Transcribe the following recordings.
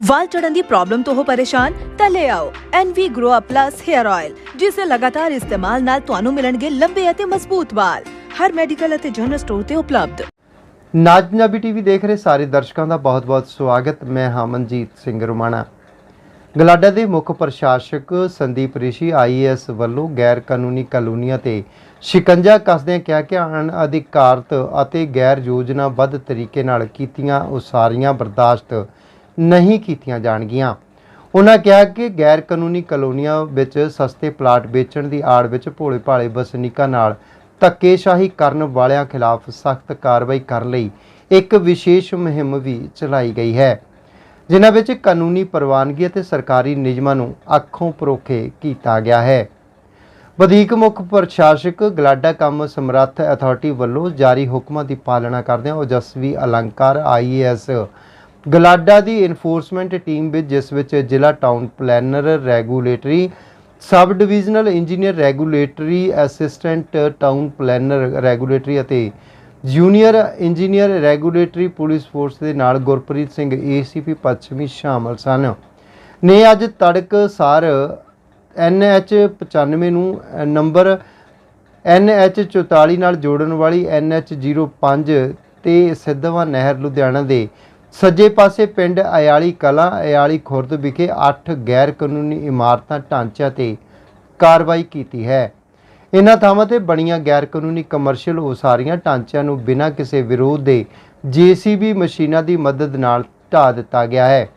ਵਾਲ ਚੜਨ ਦੀ ਪ੍ਰੋਬਲਮ ਤੋਂ ਹੋ ਪਰੇਸ਼ਾਨ, ਤਾਂ ਲੈ ਆਓ NV Grow Up Plus Hair Oil ਜਿਸ ਦੇ ਲਗਾਤਾਰ ਇਸਤੇਮਾਲ ਨਾਲ ਤੁਹਾਨੂੰ ਮਿਲਣਗੇ ਲੰਬੇ ਅਤੇ ਮਜ਼ਬੂਤ ਵਾਲ। ਹਰ ਮੈਡੀਕਲ ਅਤੇ ਜਨਰਲ ਸਟੋਰ ਤੇ ਉਪਲਬਧ। ਨਾਜ ਟੀਵੀ ਦੇਖ ਰਹੇ ਸਾਰੇ ਦਰਸ਼ਕਾਂ ਦਾ ਬਹੁਤ-ਬਹੁਤ ਸਵਾਗਤ। ਮੈਂ ਹਾਂ ਸਿੰਘ ਰੁਮਾਣਾ। ਗਲਾਡਾ ਦੇ ਮੁੱਖ ਪ੍ਰਸ਼ਾਸਕ ਸੰਦੀਪ ਰਿਸ਼ੀ ਆਈਏਐਸ ਵੱਲੋਂ ਗੈਰ ਕਾਨੂੰਨੀ ਕਲੋਨੀਆਂ ਤੇ ਸ਼ਿਕੰਜਾ ਕੱਸਦਿਆਂ ਕਿਹਾ ਕਿ ਅਣ ਅਧਿਕਾਰਤ ਅਤੇ ਗੈਰ ਯੋਜਨਾਬੱਧ ਤਰੀਕੇ ਨਾਲ ਕੀਤੀਆਂ ਉਸਾਰੀਆਂ ਬਰਦਾਸ਼ਤ ਨਹੀਂ ਕੀਤੀਆਂ ਜਾਣਗੀਆਂ। ਉਹਨਾਂ ਕਿਹਾ ਕਿ ਗੈਰ ਕਾਨੂੰਨੀ ਕਲੋਨੀਆਂ ਵਿੱਚ ਸਸਤੇ ਪਲਾਟ ਵੇਚਣ ਦੀ ਆੜ ਵਿੱਚ ਭੋਲੇ ਭਾਲੇ ਵਸਨੀਕਾਂ ਨਾਲ ਧੱਕੇਸ਼ਾਹੀ ਕਰਨ ਵਾਲਿਆਂ ਖਿਲਾਫ ਸਖਤ ਕਾਰਵਾਈ ਕਰਨ ਲਈ ਇੱਕ ਵਿਸ਼ੇਸ਼ ਮੁਹਿੰਮ ਵੀ ਚਲਾਈ ਗਈ ਹੈ, ਜਿਨ੍ਹਾਂ ਵਿੱਚ ਕਾਨੂੰਨੀ ਪ੍ਰਵਾਨਗੀ ਅਤੇ ਸਰਕਾਰੀ ਨਿਯਮਾਂ ਨੂੰ ਅੱਖੋਂ ਪਰੋਖੇ ਕੀਤਾ ਗਿਆ ਹੈ। ਵਧੀਕ ਮੁੱਖ ਪ੍ਰਸ਼ਾਸਕ ਗਲਾਡਾ ਕੰਮ ਸਮਰੱਥ ਅਥਾਰਟੀ ਵੱਲੋਂ ਜਾਰੀ ਹੁਕਮਾਂ ਦੀ ਪਾਲਣਾ ਕਰਦਿਆਂ ਓਜਸਵੀ ਅਲੰਕਾਰ ਆਈਏਐਸ ਗਲਾਡਾ ਦੀ ਇਨਫੋਰਸਮੈਂਟ ਟੀਮ ਵਿੱਚ ਜਿਸ ਵਿੱਚ ਜ਼ਿਲ੍ਹਾ town planner regulatory sub divisional engineer regulatory assistant town planner regulatory ਅਤੇ junior engineer regulatory police force ਦੇ ਨਾਲ ਗੁਰਪ੍ਰੀਤ ਸਿੰਘ ਏਸੀਪੀ ਪੱਛਮੀ ਸ਼ਾਮਲ ਸਨ। ਨੇ ਅੱਜ ਤੜਕ ਤੜਕਸਾਰ ਐਨਐਚ 95 ਨੂੰ ਅ, ਨੰਬਰ ਐਨਐਚ 44 ਨਾਲ ਜੋੜਨ ਵਾਲੀ ਐਨਐਚ 05 ਤੇ ਸਿੱਧਵਾਂ ਨਹਿਰ ਲੁਧਿਆਣਾ ਦੇ ਸੱਜੇ ਪਾਸੇ ਪਿੰਡ ਅਯਾਲੀ ਕਲਾਂ, ਅਯਾਲੀ ਖੁਰਦ ਵਿਖੇ 8 ਗੈਰ ਕਾਨੂੰਨੀ ਇਮਾਰਤਾਂ ਢਾਂਚਿਆਂ ਤੇ ਕਾਰਵਾਈ ਕੀਤੀ ਹੈ। ਇਨ੍ਹਾਂ ਥਾਵਾਂ ਤੇ ਬਣੀਆਂ ਗੈਰ ਕਾਨੂੰਨੀ ਕਮਰਸ਼ੀਅਲ ਉਸਾਰੀਆਂ ਢਾਂਚਿਆਂ ਨੂੰ ਬਿਨਾਂ ਕਿਸੇ ਵਿਰੋਧ ਦੇ ਜੀਸੀਬੀ ਮਸ਼ੀਨਾਂ ਦੀ ਮਦਦ ਨਾਲ ਢਾਹ ਦਿੱਤਾ ਗਿਆ ਹੈ।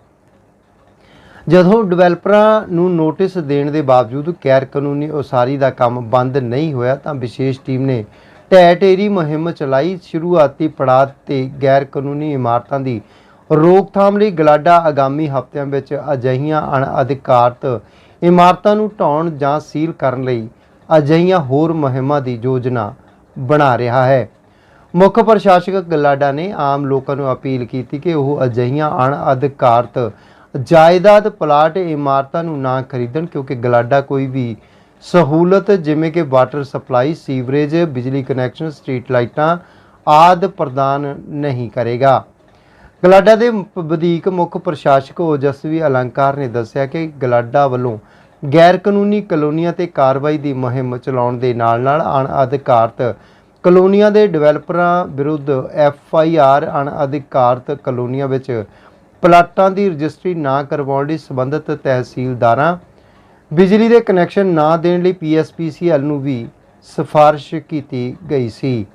ਜਦੋਂ ਡਿਵੈਲਪਰਾਂ ਨੂੰ ਨੋਟਿਸ ਦੇਣ ਦੇ ਬਾਵਜੂਦ ਗੈਰ ਕਾਨੂੰਨੀ ਉਸਾਰੀ ਦਾ ਕੰਮ ਬੰਦ ਨਹੀਂ ਹੋਇਆ ਤਾਂ ਵਿਸ਼ੇਸ਼ ਟੀਮ ਨੇ ਢਹਿ ਢੇਰੀ ਮੁਹਿੰਮ ਚਲਾਈ। ਸ਼ੁਰੂਆਤੀ ਪੜਾਅ ਤੇ ਗੈਰ ਕਾਨੂੰਨੀ ਇਮਾਰਤਾਂ ਦੀ ਰੋਕਥਾਮ ਲਈ ਗਲਾਡਾ ਆਗਾਮੀ ਹਫ਼ਤਿਆਂ ਵਿੱਚ ਅਜਿਹੀਆਂ ਅਣਅਧਿਕਾਰਤ ਇਮਾਰਤਾਂ ਨੂੰ ਢਾਉਣ ਜਾਂ ਸੀਲ ਕਰਨ ਲਈ ਅਜਿਹੀਆਂ ਹੋਰ ਮੁਹਿੰਮਾਂ ਦੀ ਯੋਜਨਾ ਬਣਾ ਰਿਹਾ ਹੈ। ਮੁੱਖ ਪ੍ਰਸ਼ਾਸਕ ਗਲਾਡਾ ਨੇ ਆਮ ਲੋਕਾਂ ਨੂੰ ਅਪੀਲ ਕੀਤੀ ਕਿ ਉਹ ਅਜਿਹੀਆਂ ਅਣਅਧਿਕਾਰਤ ਜਾਇਦਾਦ ਪਲਾਟ ਇਮਾਰਤਾਂ ਨੂੰ ਨਾ ਖਰੀਦਣ ਕਿਉਂਕਿ ਗਲਾਡਾ ਕੋਈ ਵੀ ਸਹੂਲਤ ਜਿਵੇਂ ਕਿ ਵਾਟਰ ਸਪਲਾਈ, ਸੀਵਰੇਜ, ਬਿਜਲੀ ਕਨੈਕਸ਼ਨ, ਸਟਰੀਟ ਲਾਈਟਾਂ ਆਦਿ ਪ੍ਰਦਾਨ ਨਹੀਂ ਕਰੇਗਾ। ਗਲਾਡਾ ਦੇ ਵਧੀਕ ਮੁੱਖ ਪ੍ਰਸ਼ਾਸਕ ਓਜਸਵੀ ਅਲੰਕਾਰ ਨੇ ਦੱਸਿਆ ਕਿ ਗਲਾਡਾ ਵੱਲੋਂ ਗੈਰ ਕਾਨੂੰਨੀ ਕਲੋਨੀਆਂ ਤੇ ਕਾਰਵਾਈ ਦੀ ਮੁਹਿੰਮ ਚਲਾਉਣ ਦੇ ਨਾਲ-ਨਾਲ ਅਣਅਧਿਕਾਰਤ ਕਲੋਨੀਆਂ ਦੇ ਡਿਵੈਲਪਰਾਂ ਵਿਰੁੱਧ ਐਫ ਆਈ ਆਰ ਅਣਅਧਿਕਾਰਤ ਕਲੋਨੀਆਂ ਵਿੱਚ ਪਲਾਟਾਂ ਦੀ ਰਜਿਸਟਰੀ ਨਾ ਕਰਵਾਉਣ ਲਈ ਸੰਬੰਧਿਤ ਤਹਿਸੀਲਦਾਰਾਂ, ਬਿਜਲੀ ਦੇ ਕਨੈਕਸ਼ਨ ਨਾ ਦੇਣ ਲਈ ਪੀਐਸਪੀਸੀਐਲ ਨੂੰ ਵੀ ਸਿਫਾਰਿਸ਼ ਕੀਤੀ ਗਈ ਸੀ।